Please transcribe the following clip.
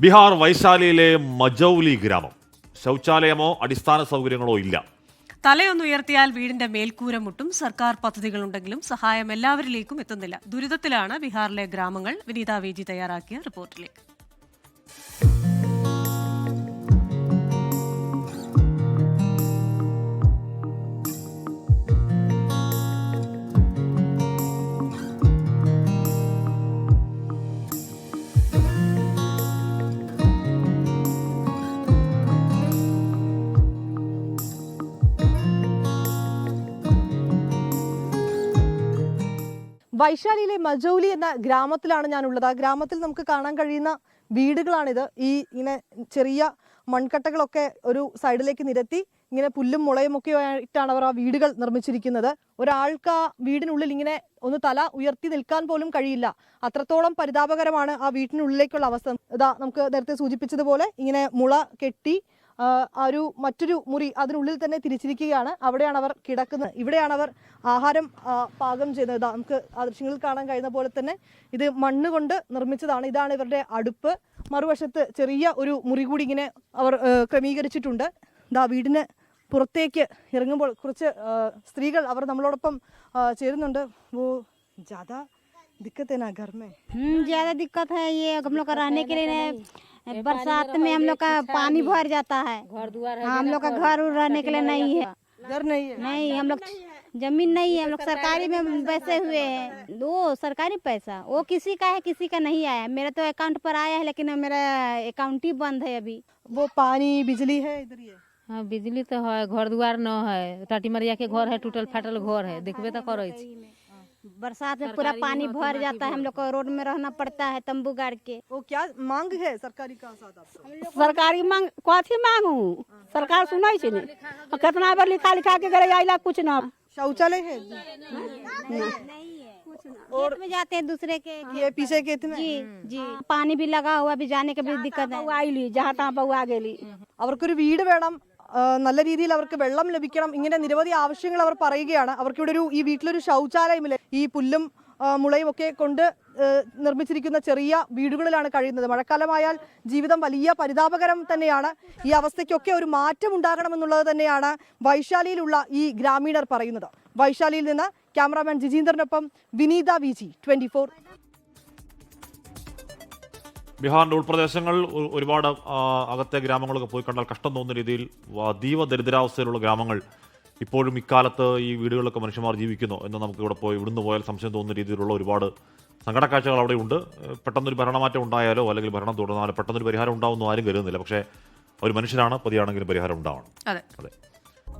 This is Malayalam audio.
ബീഹാർ വൈശാലിയിലെ മജൌലി ഗ്രാമം. ശൗചാലയമോ അടിസ്ഥാന സൗകര്യങ്ങളോ ഇല്ല. തലയൊന്നുയർത്തിയാൽ വീടിന്റെ മേൽക്കൂര മുട്ടും സർക്കാർ പദ്ധതികളുണ്ടെങ്കിലും സഹായം എല്ലാവരിലേക്കും എത്തുന്നില്ല. ദുരിതത്തിലാണ് ബീഹാറിലെ ഗ്രാമങ്ങൾ. വിനീത വേജി തയ്യാറാക്കിയ റിപ്പോർട്ടിലേക്ക്. വൈശാലിയിലെ മജൌലി എന്ന ഗ്രാമത്തിലാണ് ഞാനുള്ളത്. ആ ഗ്രാമത്തിൽ നമുക്ക് കാണാൻ കഴിയുന്ന വീടുകളാണിത്. ഈ ഇങ്ങനെ ചെറിയ മൺകട്ടകളൊക്കെ ഒരു സൈഡിലേക്ക് നിരത്തി ഇങ്ങനെ പുല്ലും മുളയും ഒക്കെ ആയിട്ടാണ് അവർ ആ വീടുകൾ നിർമ്മിച്ചിരിക്കുന്നത്. ഒരാൾക്ക് ആ വീടിനുള്ളിൽ ഇങ്ങനെ ഒന്ന് തല ഉയർത്തി നിൽക്കാൻ പോലും കഴിയില്ല. അത്രത്തോളം പരിതാപകരമാണ് ആ വീട്ടിനുള്ളിലേക്കുള്ള അവസ്ഥ. ഇതാ നമുക്ക് നേരത്തെ സൂചിപ്പിച്ചതുപോലെ ഇങ്ങനെ മുള കെട്ടി ഒരു മറ്റൊരു മുറി അതിനുള്ളിൽ തന്നെ തിരിച്ചിരിക്കുകയാണ്. അവിടെയാണ് അവർ കിടക്കുന്നത്. ഇവിടെയാണ് അവർ ആഹാരം പാകം ചെയ്യുന്നത്. നമുക്ക് ആ ദൃശ്യങ്ങളിൽ കാണാൻ കഴിയുന്ന പോലെ തന്നെ ഇത് മണ്ണ് കൊണ്ട് നിർമ്മിച്ചതാണ്. ഇതാണ് ഇവരുടെ അടുപ്പ്. മറുവശത്ത് ചെറിയ ഒരു മുറി കൂടി ഇങ്ങനെ അവർ ക്രമീകരിച്ചിട്ടുണ്ട്. ഇതാ വീടിന് പുറത്തേക്ക് ഇറങ്ങുമ്പോൾ കുറച്ച് സ്ത്രീകൾ അവർ നമ്മളോടൊപ്പം ചേരുന്നുണ്ട്. ഓ ജാഥ ദിക്കത്തേനാ ഗർമേ ജാഥ ദിക്കത്തേ बरसात में हम लोग का पानी भर जाता है। घर द्वार हम लोग का घर उर रहने के लिए नहीं है। घर नहीं है। नहीं हम लोग ज़मीन नहीं है। हम लोग सरकारी में बैसे हुए हैं। वो सरकारी पैसा वो किसी का है किसी का नहीं आया। मेरा तो अकाउंट पर आया है लेकिन मेरा अकाउंट ही बंद है अभी। वो पानी बिजली है इधर ही हाँ बिजली तो है घर दुआर न है। टाटी मरिया के घर है टूटल फाटल घर है। देखबे तो करे छी। बरसात में पूरा पानी भर जाता है हम लोग को रोड में रहना पड़ता है तम्बू गाड़ के। वो क्या मांग है सरकारी का सरकारी मांग कथी मांगू? सरकार सुनै छै ने? तो कितना बार लिखा लिखा के घर आइला कुछ ना। शौचालय है? और में जाते हैं दूसरे के। हाँ, ये पीछे के इतने जी हम्म। जी। पानी भी लगा हुआ भी जाने के भी दिक्कत है। आई ली जहाँ तहाँ बउआ गेली। और फिर भीड़ मैडम? നല്ല രീതിയിൽ അവർക്ക് വെള്ളം ലഭിക്കണം. ഇങ്ങനെ നിരവധി ആവശ്യങ്ങൾ അവർ പറയുകയാണ്. അവർക്ക് ഇവിടെ ഒരു ഈ വീട്ടിലൊരു ശൗചാലയമില്ല? ഈ പുല്ലും മുളയും ഒക്കെ കൊണ്ട് നിർമ്മിച്ചിരിക്കുന്ന ചെറിയ വീടുകളിലാണ് കഴിയുന്നത്. മഴക്കാലമായാൽ ജീവിതം വലിയ പരിതാപകരം തന്നെയാണ്. ഈ അവസ്ഥയ്ക്കൊക്കെ ഒരു മാറ്റം ഉണ്ടാകണമെന്നുള്ളത് തന്നെയാണ് വൈശാലിയിലുള്ള ഈ ഗ്രാമീണർ പറയുന്നത്. വൈശാലിയിൽ നിന്ന് cameraman ജിജീന്ദ്രനൊപ്പം Vineetha V G twenty four ബീഹാറിന്റെ ഉൾപ്രദേശങ്ങൾ ഒരുപാട് അകത്തെ ഗ്രാമങ്ങളൊക്കെ പോയി കണ്ടാൽ കഷ്ടം തോന്നുന്ന രീതിയിൽ അതീവ ദരിദ്രാവസ്ഥയിലുള്ള ഗ്രാമങ്ങൾ ഇപ്പോഴും ഇക്കാലത്ത് ഈ വീടുകളിലൊക്കെ മനുഷ്യന്മാർ ജീവിക്കുന്നു എന്ന് നമുക്ക് ഇവിടെ പോയി ഇവിടുന്ന് പോയാൽ സംശയം തോന്നുന്ന രീതിയിലുള്ള ഒരുപാട് സങ്കടക്കാഴ്ചകൾ അവിടെ ഉണ്ട് പെട്ടെന്നൊരു ഭരണമാറ്റം ഉണ്ടായാലോ അല്ലെങ്കിൽ ഭരണം തുടർന്നാലോ പെട്ടെന്നൊരു പരിഹാരം ഉണ്ടാവുമെന്നും ആരും കരുതുന്നില്ല. പക്ഷേ ഒരു മനുഷ്യനാണ് പതിയാണെങ്കിലും പരിഹാരം ഉണ്ടാവണം. അതെ. അതെ.